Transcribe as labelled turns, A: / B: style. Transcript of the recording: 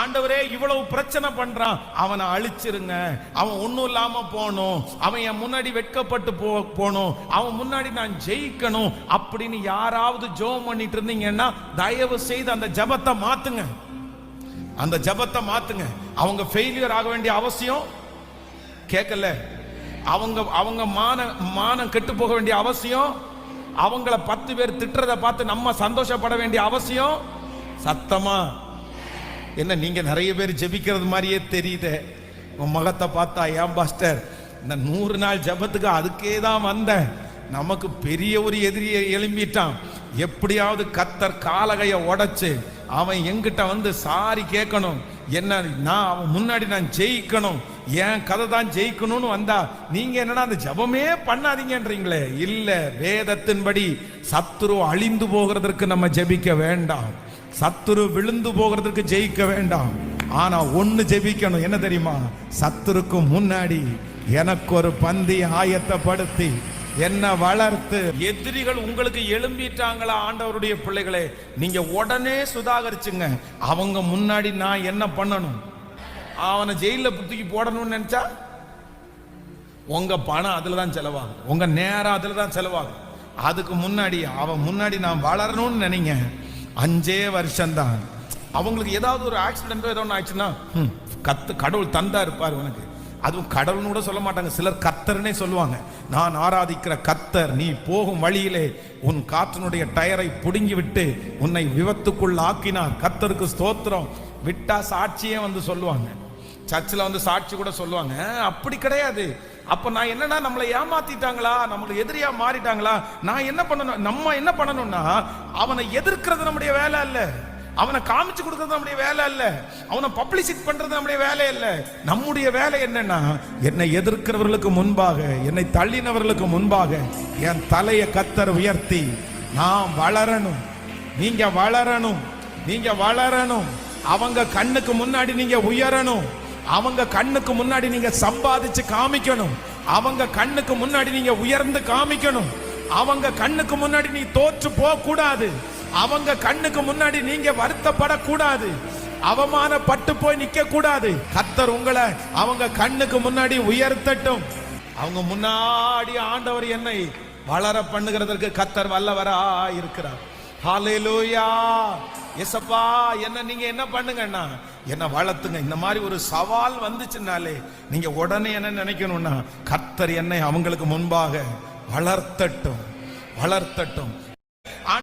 A: ஆண்டவரே இவ்வளவு பிரச்சனை பண்றான். அவனை அழிச்சிருங்க. அவன் ஒன்றும் இல்லாம போகணும். அவன் என் முன்னாடி வெட்கப்பட்டு போ போகணும். அவன் முன்னாடி நான் ஜெயிக்கணும். அப்படின்னு யாராவது ஜோம் பண்ணிட்டு இருந்தீங்கன்னா தயவு செய்து அந்த ஜெபத்தை மாத்துங்க. அந்த ஜெபத்தை மாத்துங்க. அவங்க ஃபெயிலியர் ஆக வேண்டிய அவசியம் கேட்கல. அவங்க அவங்க மான மானம் கெட்டு போக வேண்டிய அவசியம். அவங்கள பத்து பேர் திட்டுறத பார்த்து நம்ம சந்தோஷப்பட வேண்டிய அவசியம். சத்தமா? என்ன நீங்கள் நிறைய பேர் ஜெபிக்கிறது மாதிரியே தெரியுதே. உன் முகத்தை பார்த்தா ஏன் பாஸ்டர்? இந்த நூறு நாள் ஜெபத்துக்கு அதுக்கே தான் வந்தேன். நமக்கு பெரிய ஒரு எதிரியை எழும்பிட்டான். எப்படியாவது கத்தர் காலகையை உடைச்சு அவன் எங்கிட்ட வந்து சாரி கேட்கணும். என்ன நான் அவன் முன்னாடி நான் ஜெயிக்கணும். என் கதை தான் ஜெயிக்கணும்னு வந்தா நீங்க என்னன்னா அந்த ஜெபமே பண்ணாதீங்கன்றீங்களே. இல்ல வேதத்தின்படி சத்துரு அழிந்து போகிறதற்கு நம்ம ஜெபிக்க வேண்டாம். சத்துரு விழுந்து போகிறதுக்கு ஜெயிக்க வேண்டாம். ஆனா ஒன்னு ஜெபிக்கணும். என்ன தெரியுமா? சத்துருக்கு முன்னாடி எனக்கு ஒரு பந்தி ஆயத்தப்படுத்தி என்ன வளர்த்து. எதிரிகள் உங்களுக்கு எழும்பிட்டாங்களா ஆண்டவருடைய பிள்ளைகளே? நீங்க உடனே சுதாகரிச்சுங்க. அவங்க முன்னாடி நான் என்ன பண்ணணும்? அவனை ஜெயில புத்திக்கு போடணும்னு நினைச்சா? உங்க பணம் அதுல தான் செலவாகும். உங்க நேரம் அதுல தான் செலவாகும். அதுக்கு முன்னாடி அவன் முன்னாடி நான் வளரணும்னு நினைங்க. அஞ்சே வருஷம்தான். அவங்களுக்கு ஏதாவது ஒரு ஆக்சிடென்ட்டோ ஏதோ ஒன்று ஆச்சுன்னா கத்து கடவுள் தந்தா இருப்பார் உனக்கு. அதுவும் கடவுள்னு கூட சொல்ல மாட்டாங்க. சிலர் கத்தர்னே சொல்லுவாங்க. நான் ஆராதிக்கிற கத்தர் நீ போகும் வழியிலே உன் காற்றினுடைய டயரை புடுங்கி விட்டு உன்னை விபத்துக்குள் ஆக்கினார். கத்தருக்கு ஸ்தோத்திரம். விட்டா சாட்சியே வந்து சொல்லுவாங்க. சர்ச்சில் வந்து சாட்சி கூட சொல்லுவாங்க. அப்படி கிடையாது. அப்ப நான் என்னன்னா நம்மளை ஏமாத்திட்டாங்களா? நம்மளுக்கு எதிரியா மாறிட்டாங்களா? நான் என்ன பண்ணணும்? நம்ம என்ன பண்ணணும்னா அவனை எதிர்க்கிறது நம்முடைய வேலை இல்லை அவனை காமிச்சு கொடுக்கறது நம்முடைய வேலை இல்ல அவனை பப்ளிசிட் பண்றது நம்முடைய வேலை இல்ல நம்முடைய வேலை என்னன்னா என்னை எதிர்க்கிறவர்களுக்கு முன்பாக என்னை தள்ளினவர்களுக்கு முன்பாக என் தலையை கத்தர் உயர்த்தி நான் வளரணும். நீங்க வளரணும். நீங்க வளரணும். அவங்க கண்ணுக்கு முன்னாடி நீங்க உயரணும். அவங்க கண்ணுக்கு முன்னாடி நீங்க சம்பாதிச்சு காமிக்கணும். அவங்க கண்ணுக்கு முன்னாடி நீங்க உயர்ந்து காமிக்கணும். அவங்க கண்ணுக்கு முன்னாடி நீ தோற்று போக கூடாது அவங்க கண்ணுக்கு முன்னாடி நீங்க வருத்தப்படக்கூடாது. அவமானப்பட்டு போய் நிக்க கூடாது கத்தர் உங்களை அவங்க கண்ணுக்கு முன்னாடி உயர்த்தட்டும். அவங்க முன்னாடி ஆண்டவர் என்னை வளர பண்ணுகிறதற்கு கத்தர் வல்லவரா இருக்கிறார் ஹாலேலூயா எசப்பா என்ன நீங்க என்ன பண்ணுங்கன்னா என்ன வளர்த்துங்க. இந்த மாதிரி ஒரு சவால் வந்துச்சுனாலே நீங்க உடனே என்ன நினைக்கணும்னா கர்த்தர் என்னை அவங்களுக்கு முன்பாக வளர்த்தட்டும் வளர்த்தட்டும்.